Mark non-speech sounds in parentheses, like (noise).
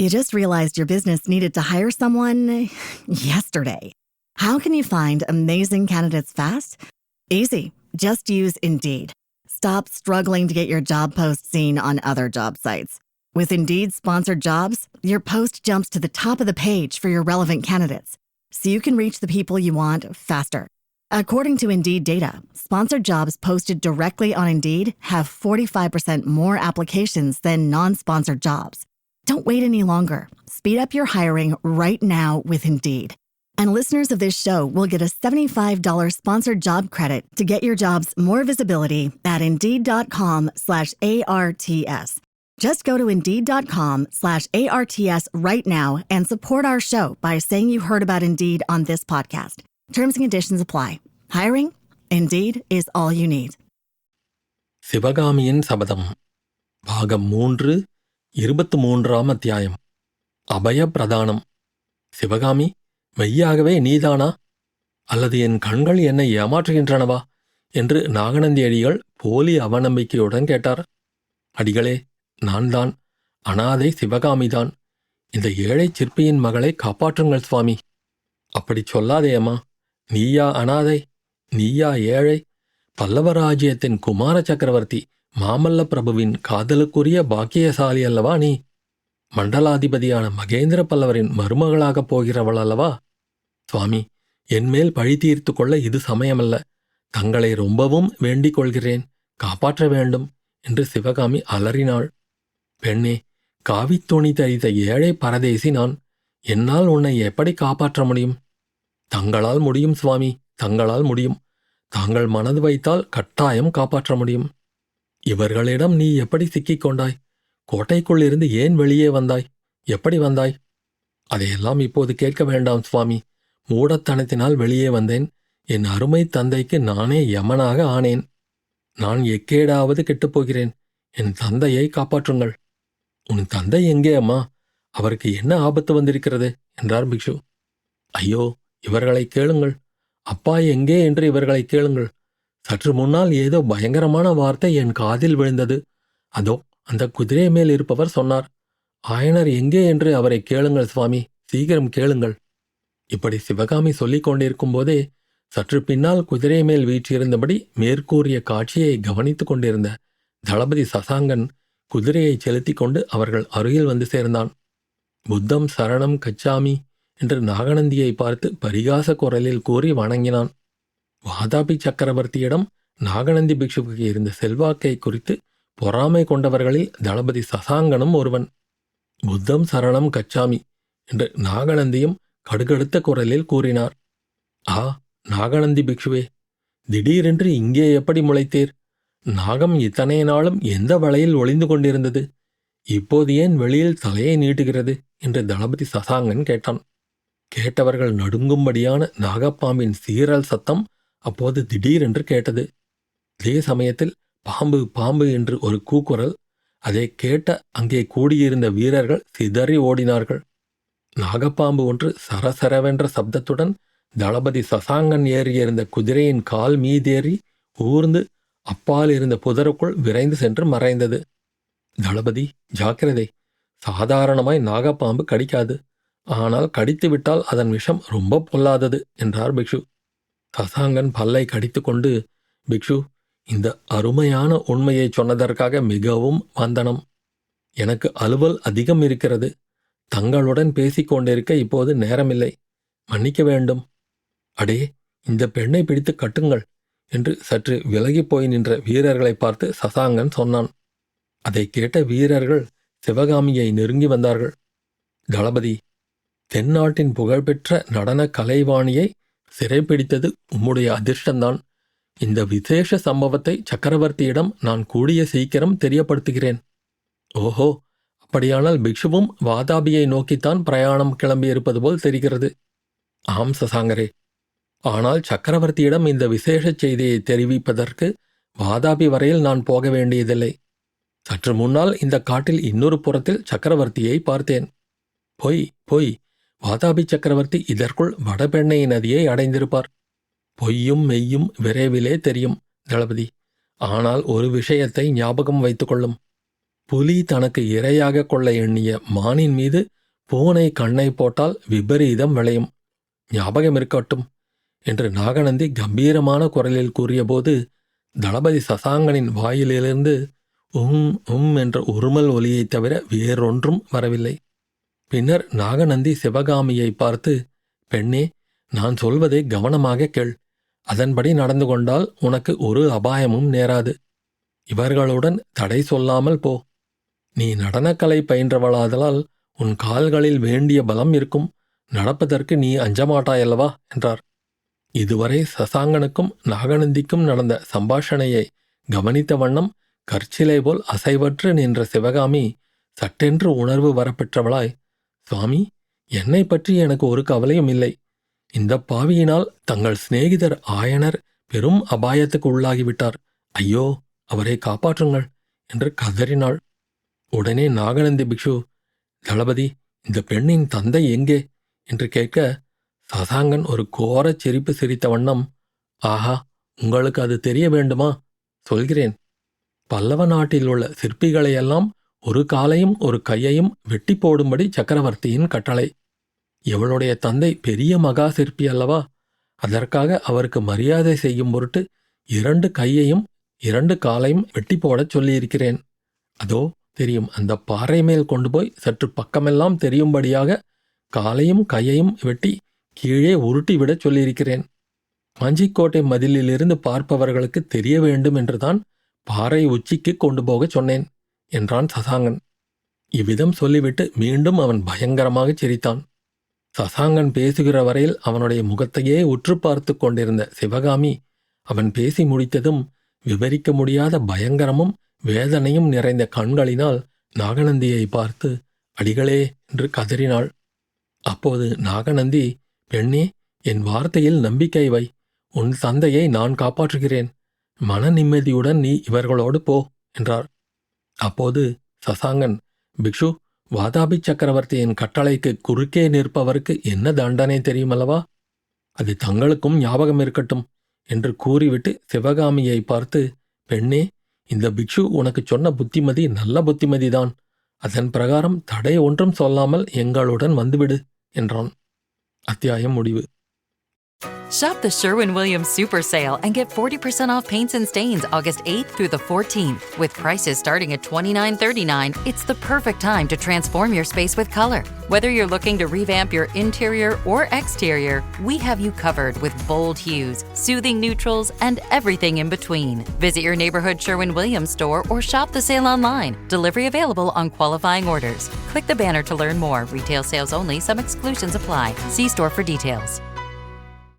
You just realized your business needed to hire someone (laughs) yesterday. How can you find amazing candidates fast? Easy. Just use Indeed. Stop struggling to get your job post seen on other job sites. With Indeed sponsored jobs, your post jumps to the top of the page for your relevant candidates, so you can reach the people you want faster. According to Indeed data, sponsored jobs posted directly on Indeed have 45% more applications than non sponsored jobs. Don't wait any longer. Speed up your hiring right now with Indeed. And listeners of this show will get a $75 sponsored job credit to get your jobs more visibility at Indeed.com slash ARTS. Just go to Indeed.com slash ARTS right now and support our show by saying you heard about Indeed on this podcast. Terms and conditions apply. Hiring? Indeed is all you need. சிவகாமியின் சபதம் பாகம் மூன்று இருபத்து மூன்றாம் அத்தியாயம். அபய பிரதானம் சிவகாமி மெய்யாகவே நீதானா? அல்லது என் கண்கள் என்னை ஏமாற்றுகின்றனவா? என்று நாகநந்தி அடிகள் போலி அவநம்பிக்கையுடன் கேட்டார். அடிகளே நான் தான் அனாதை சிவகாமிதான். இந்த ஏழை சிற்பியின் மகளை காப்பாற்றுங்கள் சுவாமி. அப்படிச் சொல்லாதேயம்மா நீயா அனாதை? நீயா ஏழை? பல்லவராஜ்யத்தின் குமார சக்கரவர்த்தி. மாமல்ல பிரபுவின் காதலுக்குரிய பாக்கியசாலி அல்லவா நீ? மண்டலாதிபதியான மகேந்திர பல்லவரின் மருமகளாகப் போகிறவள் அல்லவா? சுவாமி என்மேல் பழி தீர்த்து கொள்ள இது சமயமல்ல. தங்களை ரொம்பவும் வேண்டிக் கொள்கிறேன். காப்பாற்ற வேண்டும் என்று சிவகாமி அலறினாள். பெண்ணே காவித்துணி தரித்த ஏழை பரதேசி நான். என்னால் உன்னை எப்படி காப்பாற்ற முடியும்? தங்களால் முடியும் சுவாமி தங்களால் முடியும். தாங்கள் மனது வைத்தால் கட்டாயம் காப்பாற்ற முடியும். இவர்களிடம் நீ எப்படி சிக்கிக் கொண்டாய்? கோட்டைக்குள் இருந்து ஏன் வெளியே வந்தாய்? எப்படி வந்தாய்? அதையெல்லாம் இப்போது கேட்க வேண்டாம் சுவாமி. மூடத்தனத்தினால் வெளியே வந்தேன். என் அருமை தந்தைக்கு நானே யமனாக ஆனேன். நான் எக்கேடாவது கெட்டுப்போகிறேன் என் தந்தையை காப்பாற்றுங்கள். உன் தந்தை எங்கே அம்மா? அவருக்கு என்ன ஆபத்து வந்திருக்கிறது? என்றார் பிக்ஷு. ஐயோ இவர்களை கேளுங்கள். அப்பா எங்கே என்று இவர்களை கேளுங்கள். சற்று முன்னால் ஏதோ பயங்கரமான வார்த்தை என் காதில் விழுந்தது. அதோ அந்த குதிரை மேல் இருப்பவர் சொன்னார். ஆயனர் எங்கே என்று அவரை கேளுங்கள் சுவாமி சீக்கிரம் கேளுங்கள். இப்படி சிவகாமி சொல்லிக் கொண்டிருக்கும் போதே சற்று பின்னால் குதிரை மேல் வீற்றிருந்தபடி மேற்கூறிய காட்சியை கவனித்துக் கொண்டிருந்த தளபதி சசாங்கன் குதிரையை செலுத்திக் கொண்டு அவர்கள் அருகில் வந்து சேர்ந்தான். புத்தம் சரணம் கச்சாமி என்று நாகநந்தியை பார்த்து பரிகாச குரலில் கூறி வணங்கினான். வாதாபி சக்கரவர்த்தியிடம் நாகநந்தி பிக்ஷுவுக்கு இருந்த செல்வாக்கை குறித்து பொறாமை கொண்டவர்களில் தளபதி சசாங்கனும் ஒருவன். புத்தம் சரணம் கச்சாமி என்று நாகநந்தியும் கடுகடுத்த குரலில் கூறினார். ஆ நாகநந்தி பிக்ஷுவே திடீரென்று இங்கே எப்படி முளைத்தீர்? நாகம் இத்தனை நாளும் எந்த வலையில் ஒளிந்து கொண்டிருந்தது? இப்போது ஏன் வெளியில் தலையை நீட்டுகிறது? என்று தளபதி சசாங்கன் கேட்டான். கேட்டவர்கள் நடுங்கும்படியான நாகப்பாம்பின் சீரல் சத்தம் அப்போது திடீரென்று கேட்டது. அதே சமயத்தில் பாம்பு பாம்பு என்று ஒரு கூக்குரல் அதை கேட்ட அங்கே கூடியிருந்த வீரர்கள் சிதறி ஓடினார்கள். நாகப்பாம்பு ஒன்று சரசரவென்ற சப்தத்துடன் தளபதி சசாங்கன் ஏறியிருந்த குதிரையின் கால் மீதேறி ஊர்ந்து அப்பால் இருந்த புதருக்குள் விரைந்து சென்று மறைந்தது. தளபதி ஜாக்கிரதை சாதாரணமாய் நாகப்பாம்பு கடிக்காது. ஆனால் கடித்துவிட்டால் அதன் விஷம் ரொம்ப பொல்லாதது என்றார் பிக்ஷு. சசாங்கன் பல்லை கடித்துக்கொண்டு பிக்ஷு இந்த அருமையான உண்மையை சொன்னதற்காக மிகவும் வந்தனம். எனக்கு அலுவல் அதிகம் இருக்கிறது. தங்களுடன் பேசிக் கொண்டிருக்க இப்போது நேரமில்லை. மன்னிக்க வேண்டும். அடே இந்த பெண்ணை பிடித்து கட்டுங்கள் என்று சற்று விலகிப் போய் நின்ற வீரர்களை பார்த்து சசாங்கன் சொன்னான். அதை கேட்ட வீரர்கள் சிவகாமியை நெருங்கி வந்தார்கள். தளபதி தென்னாட்டின் புகழ்பெற்ற நடன கலைவாணியை சிறைப்பிடித்தது உம்முடைய அதிர்ஷ்டந்தான் இந்த விசேஷ சம்பவத்தை சக்கரவர்த்தியிடம் நான் கூடிய சீக்கிரம் தெரியப்படுத்துகிறேன். ஓஹோ அப்படியானால் பிக்ஷுவும் வாதாபியை நோக்கித்தான் பிரயாணம் கிளம்பியிருப்பது போல் தெரிகிறது. ஆம் சசாங்கரே. ஆனால் சக்கரவர்த்தியிடம் இந்த விசேஷ செய்தியை தெரிவிப்பதற்கு வாதாபி வரையில் நான் போக வேண்டியதில்லை. சற்று முன்னால் இந்த காட்டில் இன்னொரு புறத்தில் சக்கரவர்த்தியை பார்த்தேன். பொய் பொய் வாதாபி சக்கரவர்த்தி இதற்குள் வடபெண்ணை நதியை அடைந்திருப்பார். பொய்யும் மெய்யும் விரைவிலே தெரியும் தளபதி. ஆனால் ஒரு விஷயத்தை ஞாபகம் வைத்துக்கொள்ளும். புலி தனக்கு இரையாக கொள்ள எண்ணிய மானின் மீது பூனை கண்ணை போட்டால் விபரீதம் விளையும். ஞாபகம் இருக்கட்டும் என்று நாகநந்தி கம்பீரமான குரலில் கூறியபோது தளபதி சசாங்கனின் வாயிலிருந்து உம் உம் என்ற உருமல் ஒலியைத் தவிர வேறொன்றும் வரவில்லை. பின்னர் நாகநந்தி சிவகாமியை பார்த்து பெண்ணே நான் சொல்வதை கவனமாக கேள். அதன்படி நடந்து கொண்டால் உனக்கு ஒரு அபாயமும் நேராது. இவர்களுடன் தடை சொல்லாமல் போ. நீ நடனக்கலை பயின்றவளாதலால் உன் கால்களில் வேண்டிய பலம் இருக்கும். நடப்பதற்கு நீ அஞ்சமாட்டாயல்லவா? என்றார். இதுவரை சசாங்கனுக்கும் நாகநந்திக்கும் நடந்த சம்பாஷணையை கவனித்த வண்ணம் கற்சிலை போல் அசைவற்று நின்ற சிவகாமி சட்டென்று உணர்வு வரப்பெற்றவளாய் சுவாமி என்னை பற்றி எனக்கு ஒரு கவலையும் இல்லை. இந்த பாவியினால் தங்கள் சிநேகிதர் ஆயனர் பெரும் அபாயத்துக்கு உள்ளாகிவிட்டார். ஐயோ அவரை காப்பாற்றுங்கள் என்று கதறினாள். உடனே நாகநந்தி பிக்ஷு தளபதி இந்த பெண்ணின் தந்தை எங்கே? என்று கேட்க சசாங்கன் ஒரு கோரச் சிரிப்பு சிரித்த வண்ணம். ஆஹா உங்களுக்கு அது தெரிய வேண்டுமா? சொல்கிறேன். பல்லவ நாட்டில் உள்ள சிற்பிகளையெல்லாம் ஒரு காலையும் ஒரு கையையும் வெட்டி போடும்படி சக்கரவர்த்தியின் கட்டளை. இவளுடைய தந்தை பெரிய மகா சிற்பி அல்லவா? அதற்காக அவருக்கு மரியாதை செய்யும் பொருட்டு இரண்டு கையையும் இரண்டு காலையும் வெட்டி போடச் சொல்லியிருக்கிறேன். அதோ தெரியும் அந்த பாறை மேல் கொண்டு போய் சற்று பக்கமெல்லாம் தெரியும்படியாக காலையும் கையையும் வெட்டி கீழே உருட்டி விடச் சொல்லியிருக்கிறேன். மஞ்சிக்கோட்டை மதிலிலிருந்து பார்ப்பவர்களுக்கு தெரிய வேண்டும் என்றுதான் பாறை உச்சிக்கு கொண்டு போகச் சொன்னேன். என்றான் சசாங்கன். இவ்விதம் சொல்லிவிட்டு மீண்டும் அவன் பயங்கரமாகச் சிரித்தான். சசாங்கன் பேசுகிற வரையில் அவனுடைய முகத்தையே உற்று பார்த்து கொண்டிருந்த சிவகாமி அவன் பேசி முடித்ததும் விவரிக்க முடியாத பயங்கரமும் வேதனையும் நிறைந்த கண்களினால் நாகநந்தியை பார்த்து அடிகளே என்று கதறினாள். அப்போது நாகநந்தி பெண்ணே என் வார்த்தையில் நம்பிக்கை வை. உன் தந்தையை நான் காப்பாற்றுகிறேன். மன நிம்மதியுடன் நீ இவர்களோடு போ என்றார். அப்போது சசாங்கன் பிக்ஷு வாதாபி சக்கரவர்த்தியின் கட்டளைக்கு குறுக்கே நிற்பவருக்கு என்ன தண்டனை தெரியுமல்லவா? அது தங்களுக்கும் ஞாபகம் இருக்கட்டும் என்று கூறிவிட்டு சிவகாமியை பார்த்து பெண்ணே இந்த பிக்ஷு உனக்கு சொன்ன புத்திமதி நல்ல புத்திமதிதான். அதன் பிரகாரம் தடை ஒன்றும் சொல்லாமல் எங்களுடன் வந்துவிடு என்றான். அத்தியாயம் முடிவு. Shop the Sherwin Williams Super Sale and get 40% off paints and stains August 8th through the 14th. With prices starting at $29.39, it's the perfect time to transform your space with color. Whether you're looking to revamp your interior or exterior, we have you covered with bold hues, soothing neutrals, and everything in between. Visit your neighborhood Sherwin Williams store or shop the sale online. Delivery available on qualifying orders. Click the banner to learn more. Retail sales only, some exclusions apply. See store for details.